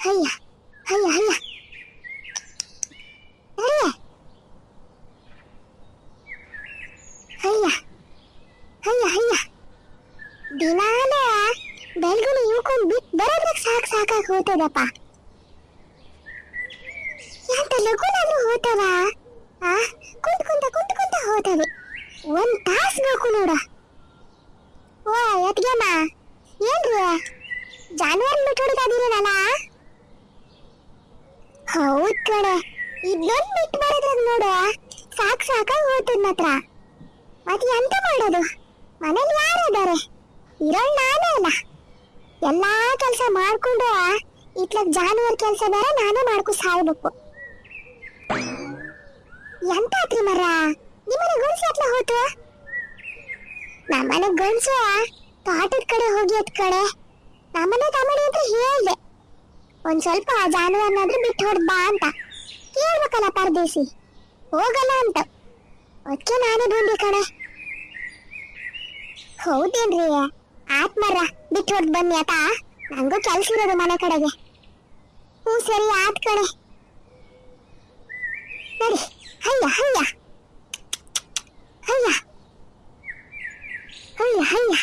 ಹಯ್ಯ ಹಯ್ಯ ಹಯ್ಯ ಹಯ್ಯ ಹಯ್ಯ ಹಯ್ಯ ದಿನಾಲ ಬೆಳ್ಗುನು ಇವ್ಕೊಂಡ್ ಬಿಟ್ಟು ಬರೋದಕ್ಕೆ ಸಾಕು ಸಾಕಾಗಿ ಹೋಗ್ತದಪ್ಪ ಎಂತ ಲಘುನಾದ್ರೂ ಹೋತವ? ಆ, ಕುಂತ ಕುಂತ ಕುಂತ ಕುಂತ ಹೋತವೆ. ಒಂದು ತಾಸು ಬೇಕು ನೋಡ. ಓ, ಎತ್ಗೆಮ್ಮ. ಏನ್ರಿ? ಜಾನುವಾರು ಬಿಟ್ಬಿಡ್ತಾದಿರಲ್ಲ ಹೌದ್ ಕಣೆ. ಇದೊಂದ್ ಬಿಟ್ ಬರೋದ್ರಾಗ ನೋಡು ಸಾಕ್ ಸಾಕಾಗಿ ಹೋಗ್ತದ ಮಾತ್ರ. ಮತ್ತೆ ಎಂತ ಮಾಡೋದು? ಮನೇಲಿ ಯಾರು ಇದಾರೆ? ಇರೋಳ್ ನಾನೇ ಅಲ್ಲ. ಎಲ್ಲಾ ಕೆಲಸ ಮಾಡ್ಕೊಂಡು ಇತ್ಲಾಗ ಜಾನುವಾರು ಕೆಲಸ ಬೇರೆ ನಾನೇ ಮಾಡ್ಕೊ ಸಾಯ್ಬೇಕು. ಎಂತ ಆತ್ರಿ ಮರ ನಿಮ್ಮನೆ ಗಂಡ್ಸು ಎತ್ಲ ಹೋತು? ನಮ್ಮನೆ ಗಂಡ್ಸು ತೋಟದ ಕಡೆ ಹೋಗಿ ಎತ್ ಕಡೆ ನಮ್ಮನೆ ತಮ್ಮನೆ ಅಂತ ಹೇಳ್ದೆ. ಒಂದ್ ಸ್ವಲ್ಪ ಜಾನುವಾರನಾದ್ರೂ ಬಿಟ್ಟು ಹೊಡ್ದ್ ಬಾ ಅಂತ. ಕೇಳ್ಬೇಕಲ್ಲ ಪರದೇಸಿ ಹೋಗಲ್ಲ ಅಂತ. ಅದಕ್ಕೆ ನಾನೇ ಬಂದೆ ಕಣೆ. ಹೌದೇನ್ರಿ? ಆತ್ಮರ ಬಿಟ್ಟು ಹೊಡ್ದು ಬನ್ನಿ ಆತ. ನಂಗೂ ಕೆಲ್ಸ ಇರೋದು ಮನೆ ಕಡೆಗೆ. ಹ್ಞೂ ಸರಿ, ಆತ್ ಕಣೆ. ನಡಿ. ಹಯ್ಯ ಹಯ್ಯ. ಹಯ್ಯ. ಹಯ್ಯ ಹಯ್ಯ.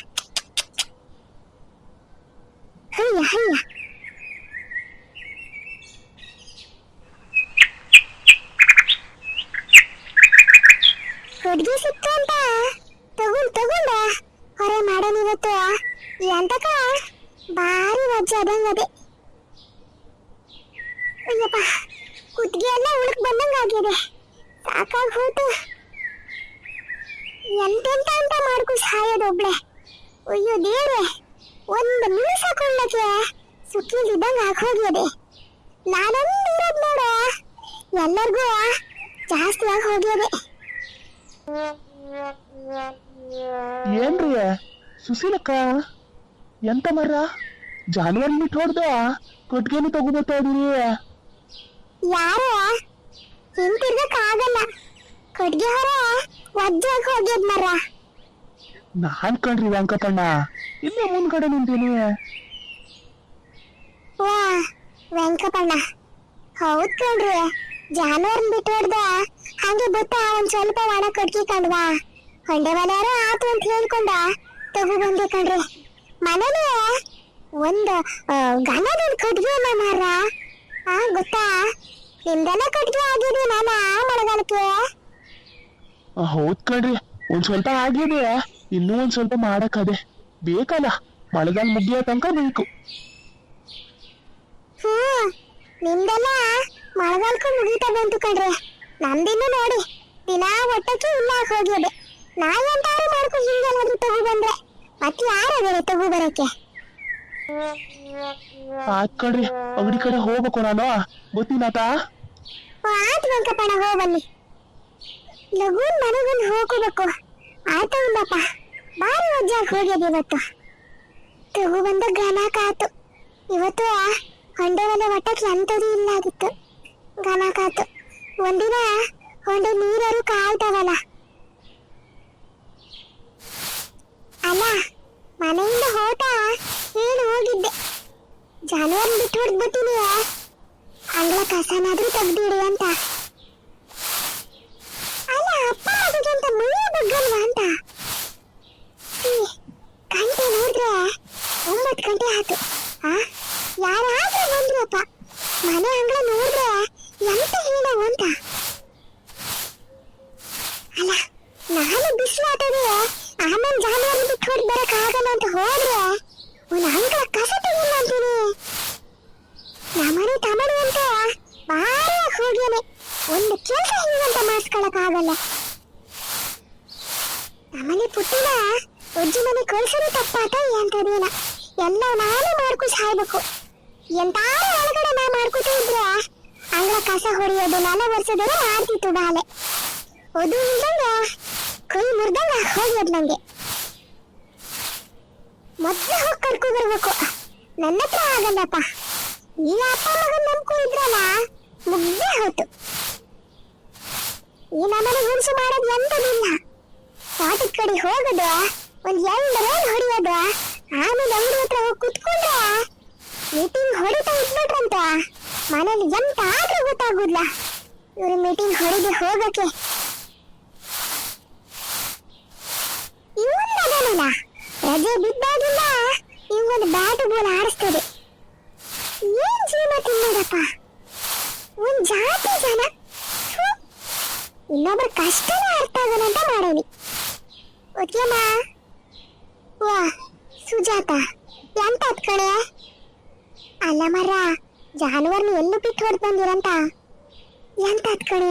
ಹಯ್ಯ ಹಯ್ಯ. ಹುಡುಗಿ ಸಿಕ್ತು ಅಂತ ತಗೊಂಡ್, ತಗೊಂಡ. ಹೊರೆ ಮಾಡೋಣ ಇವತ್ತು? ಎಂತಕ ಭಾರಿ ವಜ್ಜೆ ಅದಂಗ ಅದೇ. ಅಯ್ಯಪ್ಪ, ಕುತ್ತಿಗೆ ಎಲ್ಲ ಉಳಕ್ ಬಂದಂಗ ಆಗಿದೆ. ಸಾಕಾಗಿ ಹೋಯ್ತು ಎಂತೆಂತ ಅಂತ ಮಾಡ್ಕೊ ಸಾಯೋದು ಒಬ್ಳೆ. ಅಯ್ಯೋ ದೇವ್ರೆ, ಒಂದು ನಿಮಿಷ ಕೊಳ್ಳಕ್ಕೆ ಸುಖಿಲ್ದಿದ್ದಂಗ ಆಗೋಗ್ಯದೆ ನಾನೊಂದು ಇರೋದ್ ನೋಡು. ಎಲ್ಲರಿಗೂ ಜಾಸ್ತಿ ಆಗಿ ಹೋಗ್ಯದೆ. ಏನ್ರಿ? ಸುಶೀಲಕ್ಕ ಎಂತ ಮರ? ಜಾನುವಾರು ಮಿಟ್ ಹೊಡ್ದ? ಕೊಟ್ಟಿಗೆನು ತಗೋಬರ್ತಾ ಇದೀರಿ? ಯಾರು? ಹಿಂತಿರ್ಗಕ್ ಆಗಲ್ಲ ಕೊಡ್ಗೆ ಹೊರ ವಜ್ಜಾಗಿ ಹೋಗ್ಯದ್ ಮರ. ನಾನ್ ಕಣ್ರಿ ವೆಂಕಟಣ್ಣ. ಇಲ್ಲೇ ಮುಂದ್ಗಡೆ ನಿಂತೀನಿ. ವಾ ವೆಂಕಟಣ್ಣ. ಹೌದ್ ಕಣ್ರಿ. ಜಾನುವಾರ್ನ ಬಿಟ್ಟು ಹೊಡ್ದ ಹಂಗೆ ಬುತ್ತ ಒಂದ್ ಸ್ವಲ್ಪ ಒಣ ಕಟ್ಕಿ ಕಂಡ್ವಾ. ಹೊಂಡೆ ಮನೆಯಾರ ಆತು ಅಂತ ಹೇಳ್ಕೊಂಡ ತಗು ಬಂದೆ ಕಣ್ರಿ. ಮನೇಲಿ ಒಂದು ಗನದ ಕಟ್ಗೆ ಮಾರ ಆ ಗೊತ್ತಾ? ನಿಮ್ದೆಲ್ಲ ಕಟ್ಗೆ ಆಗಿದೆ ನಾನ ಮಳೆಗಾಲಕ್ಕೆ. ಹೌದ್ ಕಣ್ರಿ. ಒಂದ್ ಸ್ವಲ್ಪ ಆಗಿದೆ ಇನ್ನೂ ಒಂದ್ ಸ್ವಲ್ಪ ಮಾಡಕ್ಕದೆ. ಬೇಕಲ್ಲ ಮಳೆಗಾಲ ಮುಗಿಯೋ ತನಕ ಬೇಕು. ಹ್ಮ್ ನಿಮ್ದೆಲ್ಲ ಮಳೆಗಾಲಕ್ಕೂ ಮುಗಿತ ಬಂತು ಕಣ್ರಿ. ನಂದಿನ್ನು ನೋಡಿ ದಿನ ಒಟ್ಟಕ್ಕೆ ಇಲ್ಲ ಹೋಗ್ಯದೆ. ನಾ ಎಂತಾರು ಮಾಡ್ಕೊ ಹಿಂಗೆಲ್ಲಾದ್ರೂ ತಗೋ ಬಂದ್ರೆ? ಮತ್ತೆ ಯಾರಾದ್ರೆ ತಗೋ ಬರಕ್ಕೆ? ಆತ್ ಕಣ್ರಿ ಅಂಗಡಿ ಕಡೆ ಹೋಗ್ಬೇಕು ನಾನು. ಗೊತ್ತಿನಾತ ಆಯ್ತು ವೆಂಕಪ್ಪಣ ಹೋಗಲ್ಲಿ ಬನ್ನಿ. ಲಘುನ್ ಮನೆಗೊಂದು ಹೋಗ್ಕೋಬೇಕು. ಒಂದಪ್ಪ ಬಾರಿ ವಜ್ಜಾಗಿ ಹೋಗ್ಯದ ಇವತ್ತು. ತಗೋ ಬಂದ ಘನ ಕಾತು. ಇವತ್ತು ಹಂಡೆ ಒಲೆ ಒಟ್ಟಕ್ಕೆ ಎಂತದೂ ಇಲ್ಲ ಆಗಿತ್ತು. ಗಣಕ ಕಾತು ಒಂದಿನ ಹೊಂಡೆ ನೀರರು ಕಾಯ್ತಾವಲ್ಲ ಅಲ್ಲ, ಮನೆಯಿಂದ ಹೋಟ ಏನು ಹೋಗಿದ್ದೆ. ಜಾನುವಾರು ಬಿಟ್ಟು ಹೊಡೆದ್ಬಿಟ್ಟಿನಿ ಅಂಗಳ ಕಸನಾದ್ರೂ ತೆಗ್ದಿಡಿ ಅಂತ ಅಲ್ಲ ಅಪ್ಪ ಮಗಗೆ ಅಂತ ಮಳೆ ಬಗ್ಗಲ್ವಾ ಅಂತ ಈ ಗಂಟೆ ನೋಡಿದ್ರೆ ಒಂಬತ್ತು ಗಂಟೆ ಆಯ್ತು ಆ ಯಾರಾದ್ರೂ ಬಂದ್ರಪ್ಪ ಮನೆ ಅಂಗಳ ನೋಡಿದ್ರೆ ಎಂತ ಹೇಳವು ಅಂತ ಅಲ್ಲ ನಾನು ಬಿಸಿಲಾಟದೆ ಆಮೇಲೆ ಜಾನುವಾರು ಬಿಟ್ಟು ಹೊಡ್ ಬರಕ್ ಆಗಲ್ಲ ಅಂತ ಹೋದ್ರೆ ಒಂದು ಅಂಗಳ ಕಸ ತೆಗಿಲ್ಲ ಅಂತೀನಿ ತಮನು ಅಂತ ಭಾರಿ ಹೋಗ್ಯಾನೆ ಒಂದು ಕೆಲಸ ಹಿಂಗಂತ ಮಾಡಿಸ್ಕೊಳಕ್ ಆಗಲ್ಲ ನಮ್ಮನೆ ಪುಟ್ಟಿನ ಒಜ್ಜಿ ಮನೆ ಕಳ್ಸೋದು ತಪ್ಪಾಟ ಎಂತದೇನ ಎಲ್ಲ ನಾನೇ ಮಾಡ್ಕೊ ಸಾಯ್ಬೇಕು. ಎಂತಾರ ಒಳಗಡೆ ನಾ ಮಾಡ್ಕೊತ ಇದ್ರೆ ಅಂಗಳ ಕಸ ಹೊಡೆಯೋದು, ನೆಲ ಒರೆಸೋದೆಲ್ಲ ಮಾಡ್ತಿತ್ತು ಬಾಲೆ. ಅದು ಇಲ್ದಂಗ ಕೈ ಮುರ್ದಂಗ ಹೋಗ್ಯದ್ ನಂಗೆ. ಮೊದ್ಲು ಹೋಗಿ ಕರ್ಕೊ ಬರ್ಬೇಕು. ನನ್ನ ಹತ್ರ ಆಗಲ್ಲಪ್ಪ. ಈ ಅಪ್ಪ ಮಗನ್ ನಂಬ್ಕೊಂಡಿದ್ರಲ್ಲ? ಮುಗ್ದೇ ಹೋತು ಈ ನಮ್ಮನೆ ಗುಂಸು ಮಾಡೋದು ಎಂತದಿಲ್ಲ ತೋಟದ ಕಡೆ ಹೋಗೋದು, ಒಂದ್ ಎರಡು ರೌಂಡ್ ಹೊಡಿಯೋದು, ಆಮೇಲೆ ಅಂಗಡಿ ಹತ್ರ ಹೋಗಿ ಮೀಟಿಂಗ್ ಹೊಡಿತಾ ಇದ್ಬಿಟ್ರಂತ ಮನೇಲಿ ಎಂತ ಆದ್ರೂ ಗೊತ್ತಾಗುದಿಲ್ಲ. ಇವ್ರ ಮೀಟಿಂಗ್ ಹೊಡೆದು ಹೋಗಕ್ಕೆ ಇವನ್ ಅದನಲ್ಲ ರಜೆ ಬಿದ್ದಾಗಿಲ್ಲ ಇವನ್ ಬ್ಯಾಟ್ ಬಾಲ್ ಆಡಿಸ್ತದೆ ಏನ್ ಜೀವ ತಿನ್ನೋದಪ್ಪ ಒಂದ್ ಜಾತಿ ಜನ ಥು. ಇನ್ನೊಬ್ರ ಕಷ್ಟನೇ ಅರ್ಥ ಆಗಲ್ಲ ಅಂತ ಮಾಡೋನಿ ಓಕೆಮ್ಮ ವಾ ಸುಜಾತ ಎಂತ ಕಣೆ ಅಲ್ಲ ಮರ ಜಾನುವಾರ್ನ ಎಲ್ಲೂ ಬಿಟ್ಟು ಬಂದಿರಂತ ಎಂತ ಕಡೆ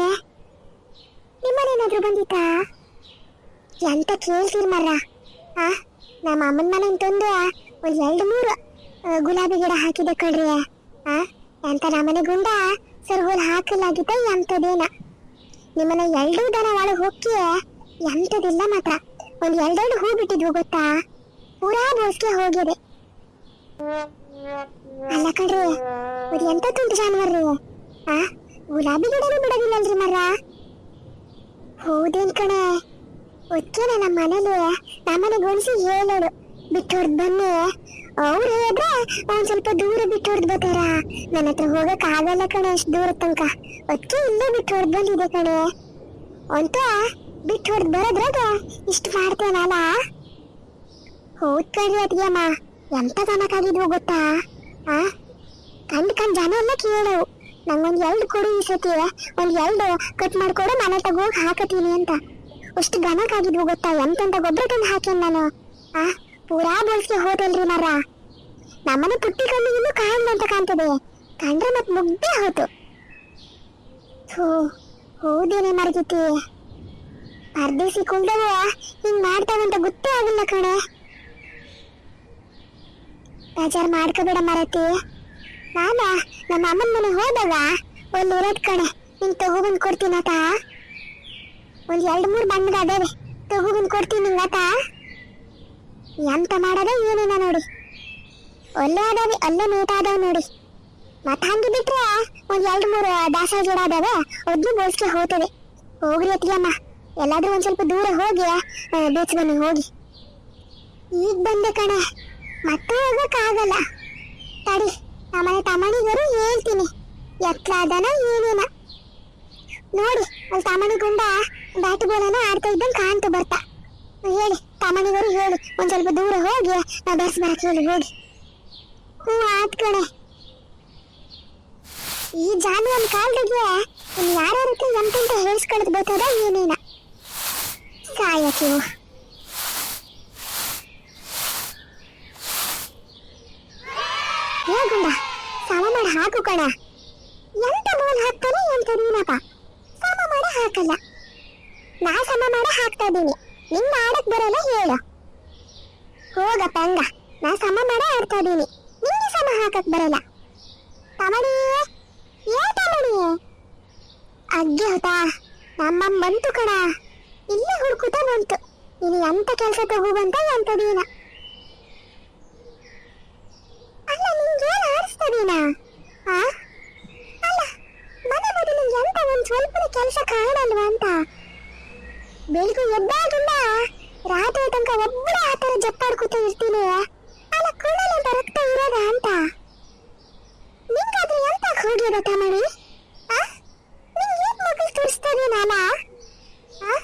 ನಿಮ್ಮನೇನಾದ್ರೂ ಬಂದಿತ್ತಾ? ಎಂತ ಕೇಳ್ತೀರಿ ಮರ ಆ, ನಮ್ಮ ಅಮ್ಮನ ಮನೆ ತಂದು ಒಂದು ಎರಡು ಮೂರು ಗುಲಾಬಿ ಗಿಡ ಹಾಕಿದೆ ಕಡ್ರಿ ಆ, ಎಂತ ನಮ್ಮನೆ ಗುಂಡ? ಸರ್ ಹೋಲ್ ಹಾಕಲಾಗಿದ್ದ ಎಂಥದೇನ? ನಿಮ್ಮನೆ ಎರಡು ದನ ಒಳಗೆ ಹೋಗಿ ಎಂಥದಿಲ್ಲ ಮಾತ್ರ. ಒಂದು ಎರಡೆರಡು ಹೂ ಬಿಟ್ಟಿದ್ವು ಗೊತ್ತಾ? ಪೂರಾ ಬೋಸ್ಗೆ ಹೋಗಿದೆ. ಅಲ್ಲ ಕಡ್ರಿ ಅದು ಎಂತ ತುಂಟು ಜಾನುವಾರ್ರಿ ಆ? ಗುಲಾಬಿ ಗಿಡನೂ ಬಿಡೋದಿಲ್ಲಲ್ರಿ ಮರ ಹೌದೇನ್ ಕಣೆ? ಒಚ್ಚನೆ ನಮ್ಮ ಮನೇಲಿ ನಮ್ಮನೆ ಗುಣಿಸಿ ಹೇಳೋಳು ಬಿಟ್ಟು ಬನ್ನಿ. ಅವ್ರು ಹೇಳಿದ್ರೆ ಒಂದ್ ಸ್ವಲ್ಪ ದೂರ ಬಿಟ್ಟು ಹೊಡ್ದು ಬರ್ತಾರ. ನನ್ನ ಹತ್ರ ಹೋಗಕ್ ಆಗಲ್ಲ ಕಣೆ ಅಷ್ಟು ದೂರ ತನಕ. ಒಕ್ಕೆ ಇಲ್ಲೇ ಬಿಟ್ಟು ಬಂದಿದೆ ಕಣೆ. ಅಂತ ಬಿಟ್ಟು ಹೊಡ್ದು ಬರೋದ್ರಾಗ ಇಷ್ಟು ಮಾಡ್ತೇನಲ್ಲ? ಹೌದ್ ಕಣ್ರಿ ಅದ್ಯಮ್ಮ ಎಂತ ಆಗಿದ್ವು ಗೊತ್ತಾ? ಆ? ಕಂಡ್ ಕಂಡ್ ಜನ ಎಲ್ಲ ಕೇಳವು ನಂಗೊಂದ್ ಎರಡು ಕೊಡು ಈ ಸತಿ. ಒಂದ್ ಎರಡು ಕಟ್ ಮಾಡ್ಕೊಡು, ಮನೆ ತಗೋಗಿ ಹಾಕತೀನಿ ಅಂತ. ಅಷ್ಟು ಗಮಕಾಗಿದ್ವು ಗೊತ್ತಾ? ಎಂತೆಂತ ಗೊಬ್ಬರ ತಂದು ಹಾಕೇನ್ ನಾನು. ಆ, ಪೂರಾ ಬೋಲ್ಸ್ಗೆ ಹೋದಲ್ರಿ ಮರ. ನಮ್ಮನೆ ಪುಟ್ಟಿ ಕಣ್ಣಿಗೂ ಕಾಣ್ಲು ಅಂತ ಕಾಣ್ತದೆ. ಕಂಡ್ರೆ ಮತ್ ಮುಗ್ದೇ ಹೋತು. ಥೂ, ಹೌದೇನೆ ಮರಗಿತಿ ಪರ್ದೇಸಿ ಕುಂಡವು ಹಿಂಗ್ ಮಾಡ್ತಾವಂತ ಗೊತ್ತೇ ಆಗಿಲ್ಲ ಕಣೆ. ಬೇಜಾರ್ ಮಾಡ್ಕೋಬೇಡ ಮರತಿ. ನಾನ ನಮ್ಮ ಅಮ್ಮನ ಮನೆ ಹೋದಾಗ ಒಂದು ಇರೋದ್ ಕಣೆ, ನಿಂಗೆ ಕೊಡ್ತೀನಿ ಆತ. ಒಂದ್ ಎರಡ್ ಮೂರ್ ಬಣ್ಣದ ಅದೇವೆ ತಗೊಬಂದು ಕೊಡ್ತೀನಿ ಆತ. ಎಂತ ಮಾಡದ ಏನೇನ ನೋಡಿ. ಒಳ್ಳೆ ಅದಾವೆ, ಅಲ್ಲೇ ನೀಟ್ ಅದಾವ ನೋಡಿ. ಮತ್ತ ಹಂಗೆ ಬಿಟ್ರೆ ಒಂದ್ ಎರಡು ಮೂರು ದಾಸ ಗಿಡ ಅದಾವೆ ಒದ್ದು ಬೋಸ್ಗೆ ಹೋಗ್ತದೆ. ಹೋಗ್ರಿ ಅತ್ತಿಯಮ್ಮ ಎಲ್ಲಾದ್ರೂ ಒಂದ್ ಸ್ವಲ್ಪ ದೂರ ಹೋಗಿ ಬೇಚ್ ಬನ್ನಿ ಹೋಗಿ. ಈಗ ಬಂದೆ ಕಣೆ, ಮತ್ತೆ ಹೋಗಕ್ಕಾಗಲ್ಲ. ತಡಿ. ನಮ್ಮನೆ ತಮ್ಮನಿಗರು ಹೇಳ್ತೀನಿ. ಎತ್ತಲಾದನ ಏನೇನ. ನೋಡಿ ಅಲ್ಲಿ ತಮ್ಮನಿ ಗುಂಡ ಬ್ಯಾಟ್ ಬಾಲನ ಆಡ್ತಾ ಇದ್ದಂಗೆ ಕಾಣ್ತು ಬರ್ತಾ. ಹೇಳಿ ತಮ್ಮನಿಗರು ಹೇಳಿ, ಒಂದ್ ಸ್ವಲ್ಪ ದೂರ ಹೋಗಿ ನಾ ಬರ್ಸ್ ಬರಕ್ ಹೇಳಿ, ಹೋಗಿ. ಹ್ಞೂ ಆತ್ ಕಣೆ. ಈ ಜಾನುವಾರು ಕಾಲ್ಡಿಗೆ ಯಾರ್ಯಾರ ಎಂತೆಂತ ಹೇಳ್ಸ್ಕೊಳ್ಳೋದು ಬೇಕಾದ ಏನೇನ? ಸಾಯಕಿವು ಏ ಸಮ ಮಾಡಿ ಹಾಕು ಕಣ. ಎಂತ ಬೋಲ್ ಹಾಕ್ತಾನೆ, ಎಂತ ನೀನಪ್ಪ? ಸಮ ಮಾಡಿ ಹಾಕಲ್ಲ. ನಾ ಸಮ ಮಾಡಿ ಹಾಕ್ತಾ ಇದೀನಿ ನಿನ್ನ ಆಡಕ್ ಬರಲ್ಲ, ಹೇಳು. ಹೋಗಪ್ಪ ಹಂಗ ನಾ ಸಮ ಮಾಡಿ ಆಡ್ತಾ ಇದೀನಿ ನಿಂಗೆ ಸಮ ಹಾಕಕ್ ಬರಲ್ಲ. ತಮಣಿ, ಏ ತಮಣಿ? ಅಗ್ಗೆ ಹೋತಾ ನಮ್ಮಮ್ಮ ಬಂತು ಕಣ. ಇಲ್ಲೇ ಹುಡ್ಕುತ್ತಾ ಬಂತು. ನೀನು ಎಂತ ಕೆಲಸ ತಗೋಬಂತ ಎಂತದೀನ ಅಲ್ಲ ಆಡಿಸ್ತದೀನ ಆ? ಅಲ್ಲ, ಮನೆ ಮೊದಲು ಎಂತ ಒಂದು ಸ್ವಲ್ಪ ಕೆಲಸ ಕಾಣಲ್ವಾ ಅಂತ? ಬೆಳಿಗ್ಗೆ ಎದ್ದಾಗಿಂದ ರಾತ್ರಿ ತನಕ ಒಬ್ಬರೇ ಆ ಥರ ಜಪ್ಪಾಡ್ಕೊತ ಇರ್ತೀನಿ. ಅಲ್ಲ ಕುಳ್ಳಲ್ಲಿ ಅಂತ ರಕ್ತ ಇರೋದ ಅಂತ? ನಿಂಗಾದ್ರೆ ಎಂತ ಹೋಗ್ಯದ ತಮಣಿ ಆ? ನಿಂಗೆ ಏನ್ ಮಗಳು ತೋರಿಸ್ತದೆ ನಾನ? ಆ?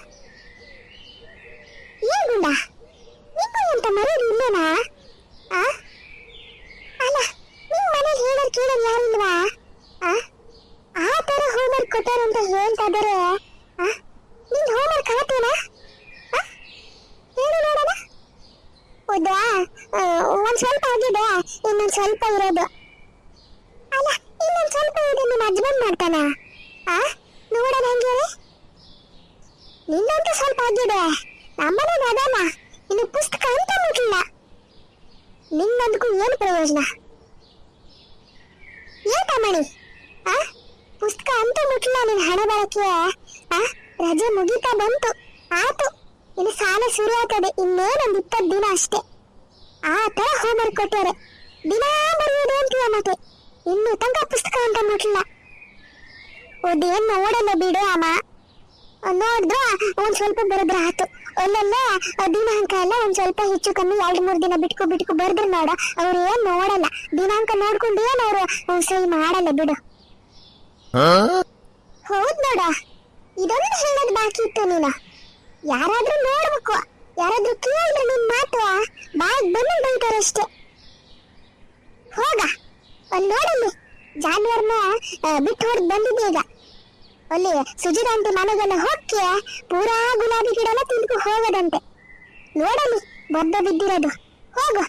ಏನ್ ಗುಂಡ? ನಿಂಗೂ ಎಂತ ಮರ್ಯಾದೆ ಇಲ್ಲೇನಾ ಆ ಅಲ್ಲ ನಿಮ್ ಮನೇಲಿ ಹೇಳೋರ್ ಕೇಳೋರ್ ಯಾರಿಲ್ವಾ? ಆ? ತರ ಹೋಮ್ವರ್ಕ್ ಕೊಟ್ಟಾರೆ ಅಂತ ಹೇಳ್ತಾ ಇದ್ದಾರೆ. ನಿನ್ ಹೋಮ್ವರ್ಕ್ ಆತೇನಾ ಆ? ಹೇಳು ನೋಡೋಣ. ಹೌದಾ? ಒಂದು ಸ್ವಲ್ಪ ಆಗಿದೆ ಇನ್ನೊಂದ್ ಸ್ವಲ್ಪ ಇರೋದು. ಅಲ್ಲ, ಇನ್ನೊಂದ್ ಸ್ವಲ್ಪ ಇದೆ ನಿಮ್ಮ ಹಸ್ಬೆಂಡ್ ಮಾಡ್ತಾನ? ಆ? ನೋಡೋಣ ಹೆಂಗೆ ನಿನ್ನಂತೂ ಸ್ವಲ್ಪ ಆಗಿದೆ. ನಮ್ಮನೆ ಅದಾನ ಇನ್ನು ಪುಸ್ತಕ ಅಂತ ಮುಟ್ಲಿಲ್ಲ ನಿನ್ನಂದಕ್ಕೂ ಏನು ಪ್ರಯೋಜನ ಏನ್ ತಮ್ಮಣಿ ಆ ಪುಸ್ತಕ ಅಂತ ಮುಟ್ಲಿಲ್ಲ ಆ, ರಜೆ ಮುಗಿತಾ ಬಂತು. ಆತು, ಇನ್ನು ಸಾಲ ಶುರು ಆಗ್ತದೆ ಇನ್ನೇನೊಂದು ಇಪ್ಪತ್ತು ದಿನ ಅಷ್ಟೇ. ಆ ತರ ಹೋಮ್ವರ್ಕ್ ಕೊಟ್ಟಾರೆ ದಿನ ಬರೆಯೋದು ಅಂತೀಯ ಮತ್ತೆ? ಇನ್ನು ತನಕ ಪುಸ್ತಕ ಅಂತ ಮುಟ್ಲಿಲ್ಲ ಓದೇನ್ ನೋಡಲ್ಲ ಬಿಡು ಅಮ್ಮ. ನೋಡಿದ್ರ? ಒಂದ್ ಸ್ವಲ್ಪ ಬರದ್ರ ಆತು. ಒಳ್ಳೊಳ್ಳೆ ದಿನಾಂಕ ಎಲ್ಲ ಒಂದ್ ಸ್ವಲ್ಪ ಹೆಚ್ಚು ಕಮ್ಮಿ, ಎರಡ್, ಮೂರ್ ದಿನ ಬಿಟ್ಕೊ ಬಿಟ್ಕೊ ಬರ್ದ್ರ ನೋಡ. ಅವ್ರು ಏನ್ ನೋಡಲ್ಲ. ದಿನಾಂಕ ನೋಡ್ಕೊಂಡು ಏನ್ ಅವ್ರು ಸಹಿ ಮಾಡಲ್ಲ ಬಿಡು. ಹೌದ್ ನೋಡ. ಇದೊಂದು ಹೇಳೋದ್ ಬಾಕಿ ಇತ್ತು ನೀನು. ಯಾರಾದ್ರೂ ನೋಡ್ಬೇಕು. ಯಾರಾದ್ರೂ ಕೇಳಿದ್ರೆ ನಿನ್ ಮಾತು ಬಾಯ್ ಬಂದು ಬೈತಾರಷ್ಟೇ ಹೋಗ. ಒಂದ್ ನೋಡಲ್ಲಿ. ಜಾನುವಾರ್ನ ಬಿಟ್ಟು ಹೊರಗೆ ಬಂದಿದ್ದೆ ಈಗ. ಅಲ್ಲಿ ಸುಜಿದಂತೆ ಮನೆಗೆಲ್ಲ ಹೊಕ್ಕೆ ಪೂರಾ ಗುಲಾಬಿ ಗಿಡನ ತಿಂದು ಹೋಗದಂತೆ. ನೋಡಲ್ಲಿ ಬದ್ದ ಬಿದ್ದಿರೋದು. ಹೋಗು.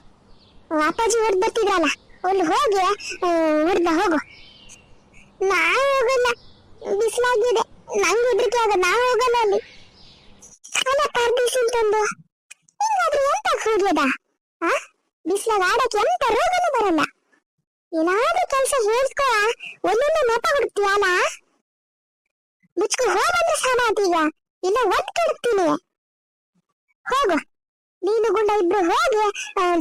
ಅಪ್ಪಾಜಿ ಹೊಡೆದ್ ಬರ್ತಿದ್ರಲ್ಲ. ಅಲ್ಲಿ ಹೋಗಿ ಹೊಡೆದ ಹೋಗು. ನಾ ಹೋಗಲ್ಲ. ಬಿಸಿಲಾಗಿದೆ. ನಂಗೆ ಹೆದರಿಕೆ ಆಗ ನಾ ಹೋಗಲ್ಲ ಅಲ್ಲಿ. ಅಲ್ಲ ಪರ್ದಿಸ್ ಅಂತಂದು. ಹಿಂಗಾದ್ರೆ ಎಂತ ಹೋಗ್ಯದ ಆ? ಬಿಸಿಲಾಗ ಆಡಕ್ಕೆ ಎಂತ ರೋಗನೂ ಬರಲ್ಲ. ಏನಾದ್ರೂ ಕೆಲಸ ಹೇಳ್ಕೊ. ಒಂದೊಂದು ನೆಪ ಹುಡುಕ್ತೀಯಲ್ಲ ಮುಚ್ಕೊ ಹೋಗಂದ್ರೆ ಸಾಮಾತೀಗ ಇಲ್ಲ, ಒಂದ್ ಕೆಡ್ತೀನಿ. ಹೋಗು. ನೀನು ಗುಂಡ ಇಬ್ರು ಹೋಗಿ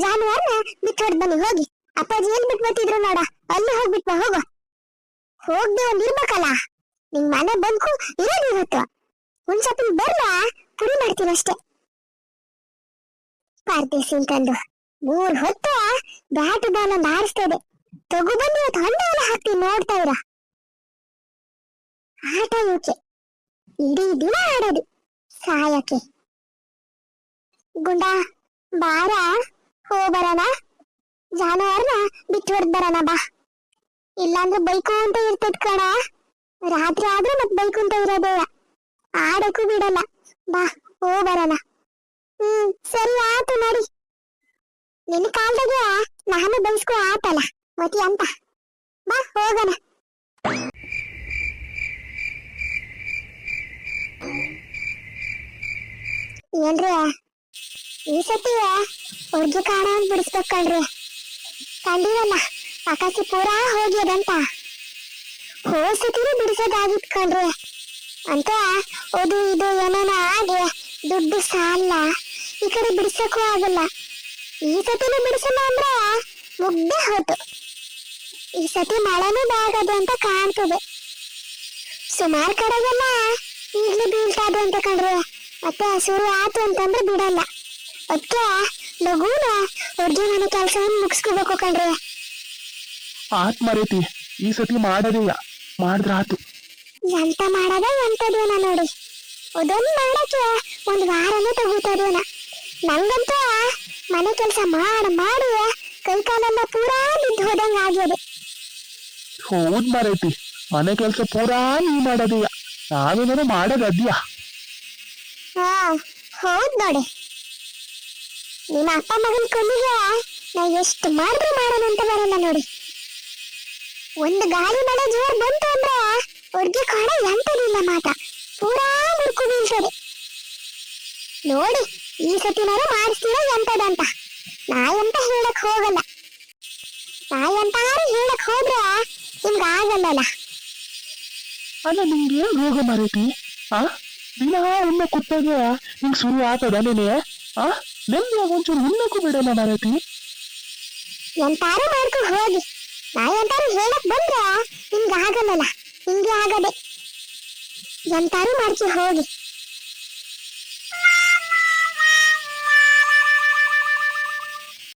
ಜಾನುವಾರನ ಬಿಟ್ಟು ಬನ್ನಿ. ಹೋಗಿ. ಅಪ್ಪಾಜಿ ಎಲ್ಲಿ ಬಿಟ್ಟು ಬರ್ತಿದ್ರು ನೋಡ. ಅಲ್ಲಿ ಹೋಗ್ಬಿಟ್ವಾ ಹೋಗು. ಹೋಗ್ದೆ ಒಂದ್ ಇರ್ಬೇಕಲ್ಲ. ನಿಂಗ್ ಮನೆ ಬಂಕು ಇರೋದು ಇವತ್ತು ಒಂದ್ ಸ್ವಲ್ಪ ಬರ್ಲ? ಪುಡಿ ಮಾಡ್ತೀನಿ ಅಷ್ಟೇ. ಪಾರ್ಟಿ ತಂದು ಮೂರ್ ಹೊತ್ತು ಬ್ಯಾಟ್ ಬಾಲ್ ಒಂದು ಇದೆ. ತಗು ಬಂದು ಇವತ್ತು ಹೊಂಡ ಎಲ್ಲ ಹಾಕ್ತೀನಿ, ನೋಡ್ತಾ ಇರ. ಆಟ ಯೋಕೆ ಇಡೀ ದಿನ ಆಡೋದು. ಸಾಯಕ್ಕೆ. ಗುಂಡ, ಬಾರ ಹೋ ಜಾನುವಾರನ ಬಿಟ್ಟು ಹೊಡೆದ್ ಬರೋಣ ಬಾ. ಇಲ್ಲಾಂದ್ರೆ ಬೈಕು ಅಂತ ಇರ್ತದ ಕಣ. ರಾತ್ರಿ ಆದ್ರೆ ಮತ್ ಬೈಕು ಅಂತ ಇರೋದೇ. ಆಡಕ್ಕೂ ಬಿಡಲ್ಲ. ಬಾ ಹೋ ಬರಲ್ಲ ಹ್ಮ್, ಸರಿ ಆತು ನೋಡಿ. ನಿನ್ನ ಕಾಲ್ದಾಗೆ ನಾನು ಬೈಸ್ಕೋ ಆತಲ್ಲ, ಮತಿ ಅಂತ. ಬಾ, ಹೋಗೋಣ. ಏನ್ರಿ? ಈ ಸತಿ ಹುಡ್ಗಿ ಕಾಣ ಬಿಡಿಸ್ಬೇಕಲ್ರಿ ಕಂಡಿರಲ್ಲ, ಆಕಾಶಿ ಪೂರಾ ಹೋಗ್ಯದಂತ. ಹೋದ್ ಸತಿನೂ ಬಿಡಿಸೋದಾಗಿತ್ ಕಣ್ರಿ. ಅಂತ, ಅದು ಇದು ಏನೇನ ಆಗಿ ದುಡ್ಡು ಸಾಲ. ಈ ಕಡೆ ಬಿಡಿಸಕ್ಕೂ ಆಗಲ್ಲ. ಈ ಸತಿನೂ ಬಿಡಿಸಲ್ಲ ಅಂದ್ರೆ ಮುಗ್ದೆ ಹೋತು. ಈ ಸತಿ ಮಳೆನೂ ಬಾಗದು ಅಂತ ಕಾಣ್ತದೆ. ಸುಮಾರು ಕಡೆಗೆಲ್ಲ ಈಗಲೂ ಬೀಳ್ತಾದು ಅಂತ ಕಣ್ರಿ. ಮತ್ತೆ ಶುರು ಆತು ಅಂತಂದ್ರೆ ಬಿಡಲ್ಲ. ಅದಕ್ಕೆ ಲಘುನ ಹುಡ್ಗಿ ಮನೆ ಕೆಲಸವನ್ನು ಮುಗಿಸ್ಕೋಬೇಕು ಕಣ್ರಿ. ಆತ್ ಮರೇತಿ, ಈ ಸತಿ ಮಾಡೋದಿಲ್ಲ ಮಾಡಿದ್ರ ಆತು. ಎಂತ ಮಾಡದ ಎಂತದೇನ ನೋಡಿ. ಅದೊಂದು ಮಾಡಕ್ಕೆ ಒಂದ್ ವಾರನೇ ತಗೋತದೇನ ನಂಗಂತೂ ಮನೆ ಕೆಲಸ ಮಾಡ್ ಮಾಡಿ ಕೈ ಕಾಲೆಲ್ಲ ಪೂರಾ ಬಿದ್ದು ಹೋದಂಗ ಆಗ್ಯದೆ. ಹೌದ್ ಮಾರೈತಿ. ಮನೆ ಕೆಲಸ ಪೂರಾ ನೀ ಮಾಡದೀಯ. ನಾವೇನಾರು ಮಾಡೋದ್ ಹಾ ಹೌದ್ ನೋಡಿ. ನಿಮ್ಮ ಅಪ್ಪ ಮಗನ್ ಕೊಲ್ಲಿಗೆ ನಾ ಎಷ್ಟು ಮಾಡಿದ್ರು ಮಾಡೋಣ ಅಂತ ಬರಲ್ಲ ನೋಡಿ. ಒಂದು ಗಾಳಿ ಮಳೆ ಜೋರ್ ಬಂತು ಅಂದ್ರೆ ಹುಡ್ಗಿ ಕಾಣ ಎಂತದಿಲ್ಲ ಮಾತ. ಪೂರಾ ಮುಡ್ಕು ಬೀಳ್ತದೆ. ನೋಡಿ ಈ ಸತಿನಾರು ಮಾಡಿಸ್ತೀರ ಎಂತದಂತ? ನಾ ಎಂತ ಹೇಳಕ್ ಹೋಗಲ್ಲ. ನಾ ಎಂತಾರು ಹೇಳಕ್ ಹೋದ್ರೆ ನಿಮ್ಗೆ ಆಗಲ್ಲಲ್ಲ. ಅಲ್ಲ ನಿಂಗೆ ಏನು ರೋಗ ಮರೀತಿ? ಆ? ದಿನ ಒಮ್ಮೆ ಕುತ್ತಾಗ ನಿಂಗೆ ಶುರು ಆತದ ನೆನೆ? ಆ? ನೆಮ್ಮದಿಯಾಗ ಒಂಚೂರು ಉಣ್ಣಕ್ಕೂ ಬಿಡಲ್ಲ ಮರೀತಿ? ಎಂತಾರು ಮಾಡ್ಕೊ ಹೋಗಿ. ನಾ ಎಂತಾರು ಹೇಳಕ್ ಬಂದ್ರೆ ನಿಮ್ಗೆ ಆಗಲ್ಲಲ್ಲ ಹಿಂಗೆ ಆಗದೆ ಎಂತಾರು ಮಾಡ್ತೀವಿ ಹೋಗಿ.